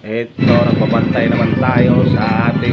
Ito, nagbabantay naman tayo sa ating